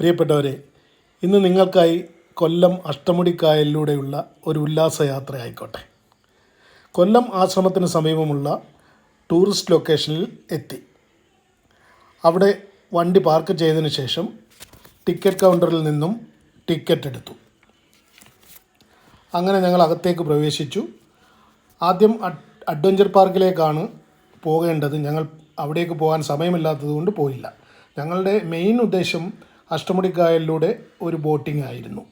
പ്രിയപ്പെട്ടവരെ ഇന്ന് നിങ്ങൾക്കായി കൊല്ലം അഷ്ടമുടിക്കായലിലൂടെയുള്ള ഒരു ഉല്ലാസയാത്ര ആയിക്കോട്ടെ കൊല്ലം ആശ്രമത്തിന് സമീപമുള്ള ടൂറിസ്റ്റ് ലൊക്കേഷനിൽ എത്തി. അവിടെ വണ്ടി പാർക്ക് ചെയ്തതിന് ശേഷം ടിക്കറ്റ് കൗണ്ടറിൽ നിന്നും ടിക്കറ്റ് എടുത്തു. അങ്ങനെ ഞങ്ങൾ അകത്തേക്ക് പ്രവേശിച്ചു. ആദ്യം അഡ്വഞ്ചർ പാർക്കിലേക്കാണ് പോകേണ്ടത്. ഞങ്ങൾ അവിടേക്ക് പോകാൻ സമയമില്ലാത്തത് കൊണ്ട് പോയില്ല. ഞങ്ങളുടെ മെയിൻ ഉദ്ദേശം അഷ്ടമുടിക്കായലിലൂടെ ഒരു ബോട്ടിംഗ് ആയിരുന്നു.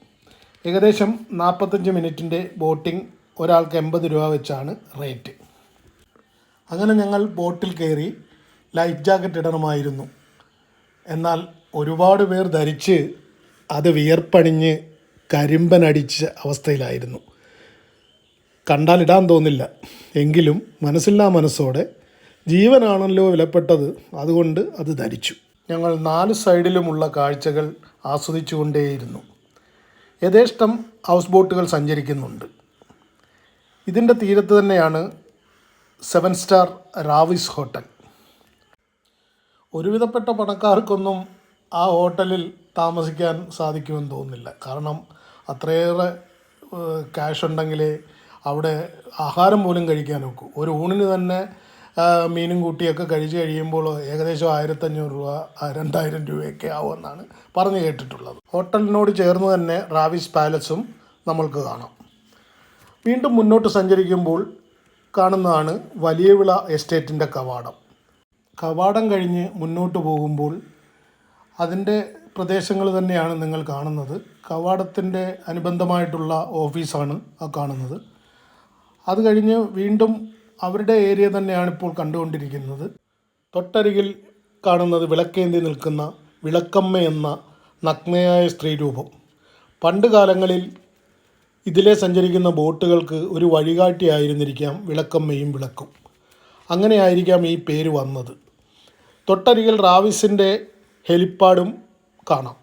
ഏകദേശം നാൽപ്പത്തഞ്ച് മിനിറ്റിന്റെ ബോട്ടിംഗ് ഒരാൾക്ക് എൺപത് രൂപ വെച്ചാണ് റേറ്റ്. അങ്ങനെ ഞങ്ങൾ ബോട്ടിൽ കയറി ലൈഫ് ജാക്കറ്റ് ഇടണമായിരുന്നു. എന്നാൽ ഒരുപാട് പേർ ധരിച്ച് അത് വിയർപ്പണിഞ്ഞ് കരിമ്പനടിച്ച അവസ്ഥയിലായിരുന്നു. കണ്ടാൽ ഇടാൻ തോന്നില്ല. എങ്കിലും മനസ്സില്ലാ മനസ്സോടെ ജീവനാണല്ലോ വിലപ്പെട്ടത്. അതുകൊണ്ട് അത് ധരിച്ചു. ഞങ്ങൾ നാല് സൈഡിലുമുള്ള കാഴ്ചകൾ ആസ്വദിച്ചുകൊണ്ടേയിരുന്നു. യഥേഷ്ടം ഹൗസ് ബോട്ടുകൾ സഞ്ചരിക്കുന്നുണ്ട്. ഇതിന്റെ തീരത്ത് തന്നെയാണ് സെവൻ സ്റ്റാർ റാവിസ് ഹോട്ടൽ. ഒരുവിധപ്പെട്ട പണക്കാർക്കൊന്നും ആ ഹോട്ടലിൽ താമസിക്കാൻ സാധിക്കുമെന്ന് തോന്നുന്നില്ല. കാരണം അത്രയേറെ ക്യാഷ് ഉണ്ടെങ്കിലേ അവിടെ ആഹാരം പോലും കഴിക്കാൻ ഒക്കൂ. ഒരു ഊണിന് തന്നെ മീനും കൂട്ടിയൊക്കെ കഴിച്ച് കഴിയുമ്പോൾ ഏകദേശം ആയിരത്തഞ്ഞൂറ് രൂപ രണ്ടായിരം രൂപയൊക്കെ ആവുമെന്നാണ് പറഞ്ഞു കേട്ടിട്ടുള്ളത്. ഹോട്ടലിനോട് ചേർന്ന് തന്നെ റാവിസ് പാലസും നമ്മൾക്ക് കാണാം. വീണ്ടും മുന്നോട്ട് സഞ്ചരിക്കുമ്പോൾ കാണുന്നതാണ് വലിയവിള എസ്റ്റേറ്റിന്റെ കവാടം. കവാടം കഴിഞ്ഞ് മുന്നോട്ട് പോകുമ്പോൾ അതിന്റെ പ്രദേശങ്ങൾ തന്നെയാണ് നിങ്ങൾ കാണുന്നത്. കവാടത്തിന്റെ അനുബന്ധമായിട്ടുള്ള ഓഫീസാണ് ആ കാണുന്നത്. അത് കഴിഞ്ഞ് വീണ്ടും അവരുടെ ഏരിയ തന്നെയാണ് ഇപ്പോൾ കണ്ടുകൊണ്ടിരിക്കുന്നത്. തൊട്ടരികിൽ കാണുന്നത് വിളക്കേന്തി നിൽക്കുന്ന വിളക്കമ്മ എന്ന നഗ്നയായ സ്ത്രീരൂപം പണ്ട് കാലങ്ങളിൽ ഇതിലെ സഞ്ചരിക്കുന്ന ബോട്ടുകൾക്ക് ഒരു വഴികാട്ടിയായിരുന്നിരിക്കാം വിളക്കമ്മയും വിളക്കും. അങ്ങനെയായിരിക്കാം ഈ പേര് വന്നത്. തൊട്ടരികിൽ റാവിസിന്റെ ഹെലിപ്പാഡും കാണാം.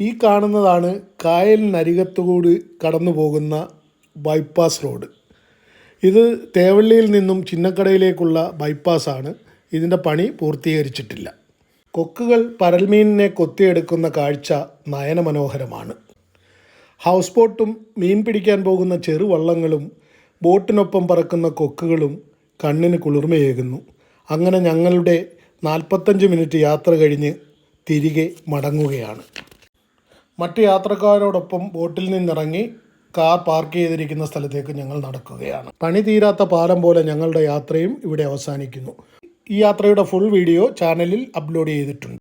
ഈ കാണുന്നതാണ് കായലിനരികത്തുകൂടി കടന്നു പോകുന്ന ബൈപ്പാസ് റോഡ്. ഇത് തേവള്ളിയിൽ നിന്നും ചിന്നക്കടയിലേക്കുള്ള ബൈപ്പാസാണ്. ഇതിന്റെ പണി പൂർത്തീകരിച്ചിട്ടില്ല. കൊക്കുകൾ പരൽമീനിനെ കൊത്തിയെടുക്കുന്ന കാഴ്ച നയനമനോഹരമാണ്. ഹൗസ് ബോട്ടും മീൻ പിടിക്കാൻ പോകുന്ന ചെറുവള്ളങ്ങളും ബോട്ടിനൊപ്പം പറക്കുന്ന കൊക്കുകളും കണ്ണിന് കുളിർമയേകുന്നു. അങ്ങനെ ഞങ്ങളുടെ നാൽപ്പത്തഞ്ച് മിനിറ്റ് യാത്ര കഴിഞ്ഞ് തിരികെ മടങ്ങുകയാണ്. മറ്റ് യാത്രക്കാരോടൊപ്പം ബോട്ടിൽ നിന്നിറങ്ങി കാർ പാർക്ക് ചെയ്തിരിക്കുന്ന സ്ഥലത്തേക്ക് ഞങ്ങൾ നടക്കുകയാണ്. പണി തീരാത്ത പാലം പോലെ ഞങ്ങളുടെ യാത്രയും ഇവിടെ അവസാനിക്കുന്നു. ഈ യാത്രയുടെ ഫുൾ വീഡിയോ ചാനലിൽ അപ്ലോഡ് ചെയ്തിട്ടുണ്ട്.